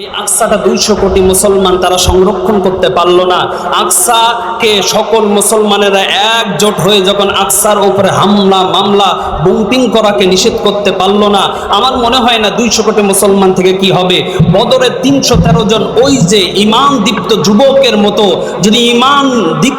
এই আকসাটা দুইশো কোটি মুসলমান তারা সংরক্ষণ করতে পারল না। আকসাকে সকল মুসলমানেরা একজোট হয়ে যখন আকসার উপরে হামলা, মামলা, বুম্পিং করাকে নিষেধ করতে পারল না, আমার মনে হয় না দুইশো কোটি মুসলমান থেকে কি হবে। বদরের তিনশো তেরো জন ওই যে ইমান দীপ্ত যুবকের মতো যদি ইমান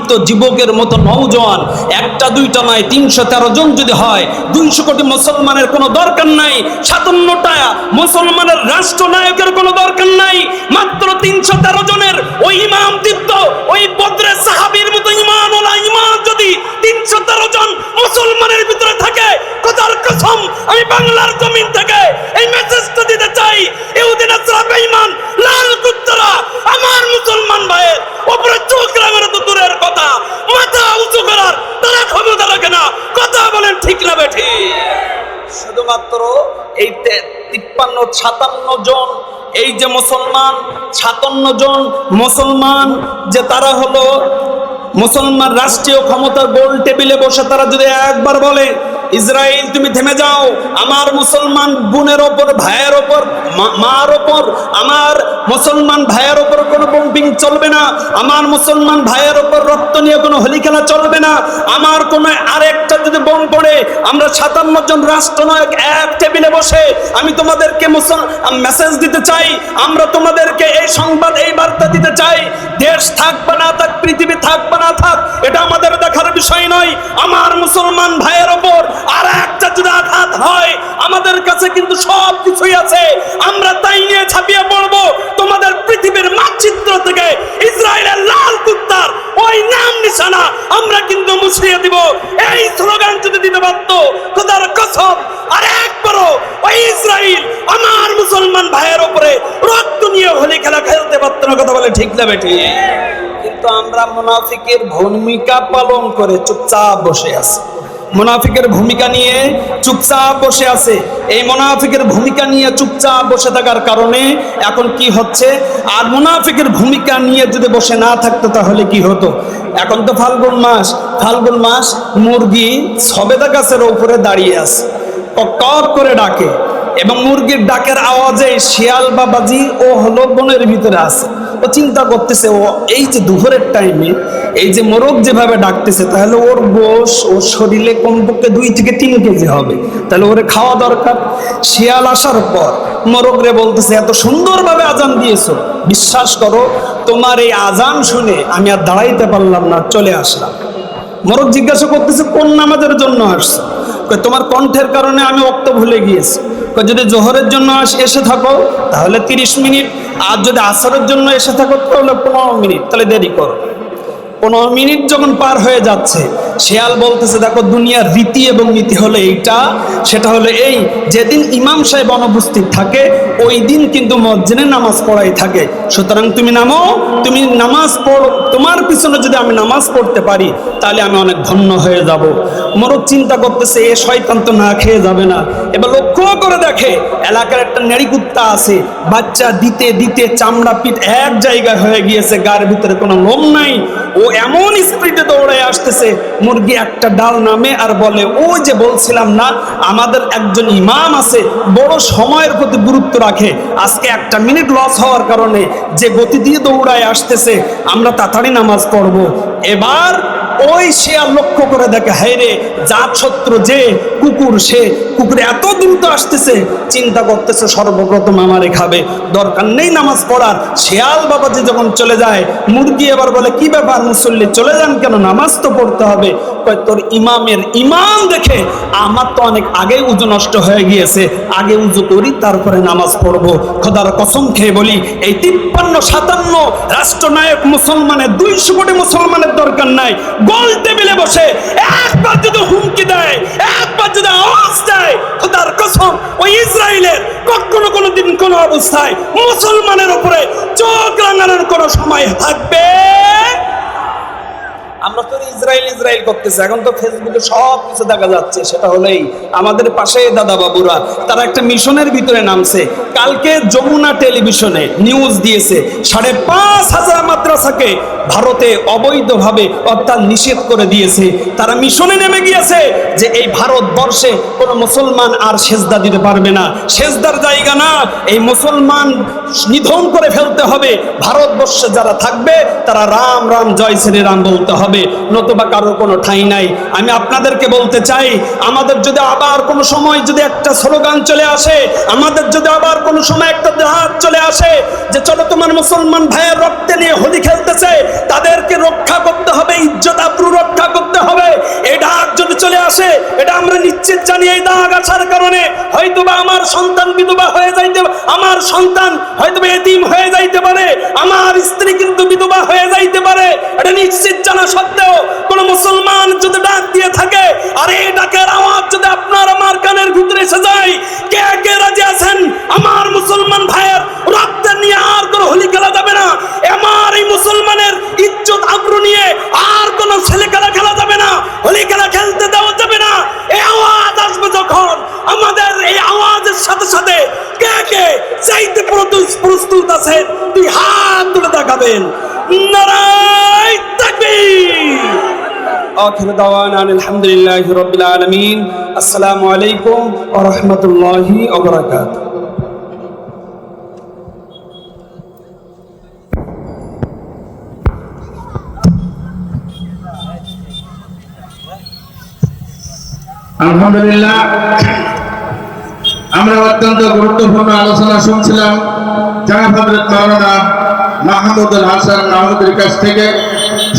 দীপ্ত যুবকের মতো নৌজওয়ান, একটা, দুইটা নয় তিনশো তেরো জন যদি হয়, দুইশো কোটি মুসলমানের কোনো দরকার নাই, সাতান্নটা মুসলমানের রাষ্ট্রনায়কের কোনো দরকার নাই, মাত্র তিনশো তেরো জনের ওই ইমাম দীপ্ত, ওই বদ্রের সাহাবীর মতো ইমান ওলা ইমান যদি তিনশো তেরো জন মুসলমানের ভিতরে থাকে কোথার কসম, আমি বাংলার জমিন থেকে এই মেসেজটা দিতে চাই ইহুদিন আসরা বেঈমান লাল কুত্তরা আমার মুসলমান ভাইয়ের উপরে চোখ রাখার তো দূরের কথা মাথা উঁচু করার তারা ক্ষমতা রাখে না কথা বলেন ঠিক না বেঠি শুধুমাত্র এই তিপ্পান্ন সাতান্ন জন, এই যে মুসলমান সাতান্ন জন মুসলমান, যে তারা হলো মুসলমান রাষ্ট্রীয় ক্ষমতার গোল টেবিলে বসে, তারা যদি একবার বলে ইসরায়েল তুমি থেমে যাও, আমার মুসলমান বোনের ওপর, ভাইয়ের ওপর মার ওপর, আমার মুসলমান ভাইয়ের ওপর কোনো বম্পিং চলবে না, আমার মুসলমান ভাইয়ের ওপর রক্ত নিয়ে কোনো হোলি খেলা চলবে না, আমার কোনো আরেকটা যদি আমরা সাতান্ন জন রাষ্ট্রনায়ক এক টেবিলে বসে আমি তোমাদেরকে মেসেজ দিতে চাই। আমরা তোমাদেরকে এই সংবাদ, এই বার্তা দিতে চাই। দেশ থাকবে না থাক, পৃথিবী থাকবে না থাক, এটা আমাদের দেখার বিষয় নয়। আমার মুসলমান ভাইয়ের ওপর আর একটা যদি আঘাত হয় আমাদের কাছে কিন্তু সব কিছুই আছে আমরা তাই নিয়ে ছাপিয়ে পড়ব তোমাদের পৃথিবীর মানচিত্র থেকে ইসরায়েলের লাল কুত্তার ওই নাম নিশানা আমরা কিন্তু মুছিয়ে দিব। এই স্লোগান যদি দিতে পারত, খোদার কসম, আর একবারও ওই ইসরায়েল আমার মুসলমান ভাইয়ের উপরে রক্ত নিয়ে হোলি খেলা খেলতে পারত না, কথা বলে ঠিক না বেটি? কিন্তু আমরা মুনাফিকের ভূমিকা পালন করে চুপচাপ বসে আছি। মুনাফিকের ভূমিকা নিয়ে চুপচাপ বসে আছে। এই মুনাফিকের ভূমিকা নিয়ে চুপচাপ বসে থাকার কারণে এখন কি হচ্ছে? আর মুনাফিকের ভূমিকা নিয়ে যদি বসে না থাকতো, তাহলে কি হতো? এখন তো ফাল্গুন মাস। ফাল্গুন মাস মুরগি সবেদা গাছের উপরে দাঁড়িয়ে আছে। কক করে ডাকে এবং মুরগির ডাকের আওয়াজে শিয়াল বা বাজি ও হলো বনের ভিতরে আছে। ও চিন্তা করতেছে, ও এই যে দুপুরের টাইমে এই যে মোরগ যেভাবে ডাকতেছে, তাহলে ওর গোশ ওর শরীরে কমপক্ষে দুই থেকে তিন কেজি হবে। তাহলে ওরে খাওয়া দরকার। শিয়াল আসার পর মোরগ রে বলতেছে, এত সুন্দরভাবে আজান দিয়েছ। বিশ্বাস করো তোমার এই আজান শুনে আমি আর দাঁড়াইতে পারলাম না, চলে আসলাম। মোরগ জিজ্ঞাসা করতেছে, কোন নামাজের জন্য আসছে? তোমার কণ্ঠের কারণে আমি অক্ত ভুলে গিয়েছি। যদি জোহরের জন্য এসে থাকো, তাহলে তিরিশ মিনিট, আর যদি আসরের জন্য এসে থাকো, তাহলে পনেরো মিনিট, তাহলে দেরি করো। পনেরো মিনিট যখন পার হয়ে যাচ্ছে, শেয়াল বলতেছে, দেখো, দুনিয়ার রীতি এবং নীতি হলো এইটা। সেটা হলো এই, যেদিন ইমাম সাহেব অনুপস্থিত থাকে, ওই দিন কিন্তু মসজিদে নামাজ পড়াই থাকে। সুতরাং তুমি নামো, তুমি নামাজ পড়ো। তোমার পিছনে যদি আমি নামাজ পড়তে পারি, তাহলে আমি অনেক ধন্য হয়ে যাব। মোরগ চিন্তা করতেছে, এ শয়তান তো না খেয়ে যাবে না। এবার লক্ষ্য করে দেখে, এলাকার একটা নেড়ি কুত্তা আছে। বাচ্চা দিতে দিতে চামড়া পিঠ এক জায়গায় হয়ে গিয়েছে গার ভিতরে কোনো লোম নাই। ও এমন স্পিডে দৌড়ে আসতেছে, মুরগি একটা ডাল নামে আর বলে, ও যে বলছিলাম না, আমাদের একজন ইমাম আছে, বড় সময়ের প্রতি গুরুত্ব রাখে, আজকে একটা মিনিট লস হওয়ার কারণে যে গতি দিয়ে দৌড়ায় আসতেছে, আমরা তাড়াতাড়ি নামাজ পড়ব। এবার ওই শেয়াল লক্ষ্য করে দেখে হাই রে, জাত শত্রু যে, কুকুর সে, কুকুর এত দ্রুত আসতেছে, চিন্তা করতেছে সর্বপ্রথম আমারে খাবে, দরকার নেই নামাজ পড়ার। শেয়াল বাবাজি যখন চলে যায়, মুরগি এবার বলে, কি ব্যাপার মুসল্লি, চলে যান কেন? নামাজ তো পড়তে হবে। তোর ইমামের ইমাম দেখে আমার তো অনেক আগে উজু নষ্ট হয়ে গিয়েছে, আগে উজু করি, তারপরে নামাজ পড়ব। খোদার কসম খেয়ে বলি, এই তিপ্পান্ন, সাতান্ন রাষ্ট্রনায়ক মুসলমানের, দুইশো কোটি মুসলমানের দরকার নাই। গোল টেবিলে বসে, একবার যদি হুমকি দেয়, একবার যদি আওয়াজ দেয়, খোদার কসম, ওই ইসরায়েলের কখনো কোনো দিন কোনো অবস্থায় মুসলমানের উপরে চোখ রাঙানোর কোনো সময় থাকবে? আমরা তো ইসরায়েল ইসরায়েল করতেছি, এখন তো ফেসবুকে সব কিছু দেখা যাচ্ছে, সেটা হলেই আমাদের পাশে দাদা বাবুরা, তারা একটা মিশনের ভিতরে নামছে, কালকে যমুনা টেলিভিশনে নিউজ দিয়েছে, সাড়ে পাঁচ হাজার মাদ্রাসাকে ভারতে অবৈধভাবে অর্থাৎ নিষেধ করে দিয়েছে। তারা মিশনে নেমে গিয়েছে যে এই ভারতবর্ষে কোনো মুসলমান আর সেজদা দিতে পারবে না। সেজদার জায়গা না, এই মুসলমান নিধন করে ফেলতে হবে। ভারতবর্ষে যারা থাকবে, তারা রাম রাম, জয় শ্রী রাম বলতে হবে। নতুবা কারোর কোনো ঠাঁই নাই। আমি আপনাদেরকে বলতে চাই, আমাদের যদি আবার কোনো সময় যদি একটা স্লোগান চলে আসে, আমাদের যদি আবার কোনো সময় একটা হাত চলে আসে, যে চলো তোমার মুসলমান ভাইয়ের রক্তে নিয়ে হোলি খেলতেছে তাদেরকে রক্ষা করতে হবে, ইজ্জত আব্রু রক্ষা করতে হবে। ডাক যদি চলে আসে, এটা আমরা নিশ্চিত জানি এই দাগ আসার কারণে। হয়তোবা আমার সন্তান বিধবা হয়ে যাইতে, আমার সন্তান হয়তোবা এতিম হয়ে যাইতে পারে, আমার স্ত্রী কিন্তু বিধবা হয়ে যাইতে পারে। এটা নিশ্চিত জানা সত্ত্বেও কোন মুসলমান যদি ডাক দিয়ে থাকে, আর এই ডাকের আওয়াজ যদি আপনার আমার কানের ভিতরে এসে যায়, কে কে রাজি আছেন? আমার মুসলমান ভাইয়ের রক্ত নিয়ে আর কোনো হোলি খেলা যাবে না আমার এই মুসলমানের ইজ্জত আগ্রহ নিয়ে আর কোনো ছেলে খেলা খেলা যাবে না হোলি খেলা খেলতে দেওয়া যাবে না এই আওয়াজ আসবে যখন আমাদের এই আওয়াজের সাথে সাথে কে কে চাইতে প্রস্তুত- প্রস্তুত আছেন তুই হাত তুলে দেখাবেন নারায় তাকবীর آخر دعوانا أن الحمد لله رب العالمين السلام عليكم ورحمة الله وبركاته আলহামদুলিল্লাহ আমরা অত্যন্ত গুরুত্বপূর্ণ আলোচনা শুনছিলাম জানাব হজরত মাওলানা মাহমুদুল হাসান মাহমুদের কাছ থেকে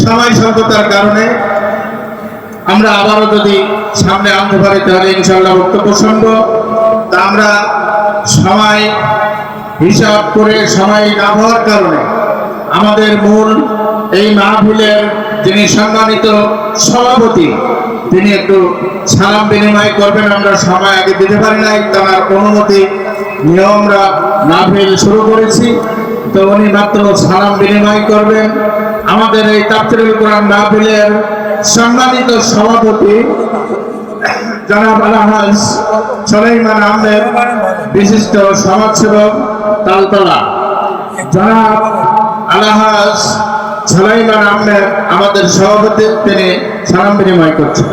সময় স্বল্পতার কারণে আমরা আবারও যদি সামনে আনতে পারি তাহলে ইনশাল্লাহ বক্তব্য শুনব। তা আমরা সময় হিসাব করে সময় না হওয়ার কারণে আমাদের মূল এই মাহফিলের যিনি সম্মানিত সভাপতি তিনি একটু সালাম বিনিময় করবেন, আমরা সময় আগে দিতে পারি নাই, তার অনুমতি নিয়ে আমরা মাহফিল শুরু করেছি। তো উনি মাত্র সালাম বিনিময় করবেন। আমাদের এই তাফসিরুল কোরআন মাহফিলের সম্মানিত সভাপতি জনাব আলহাজ সলাইমান আহমেদ, বিশিষ্ট সমাজসেবক তালতলা। জনাব আলহাজ সলাইমান আহমেদ, আমাদের সভাপতি, তিনি সালাম বিনিময় করছেন।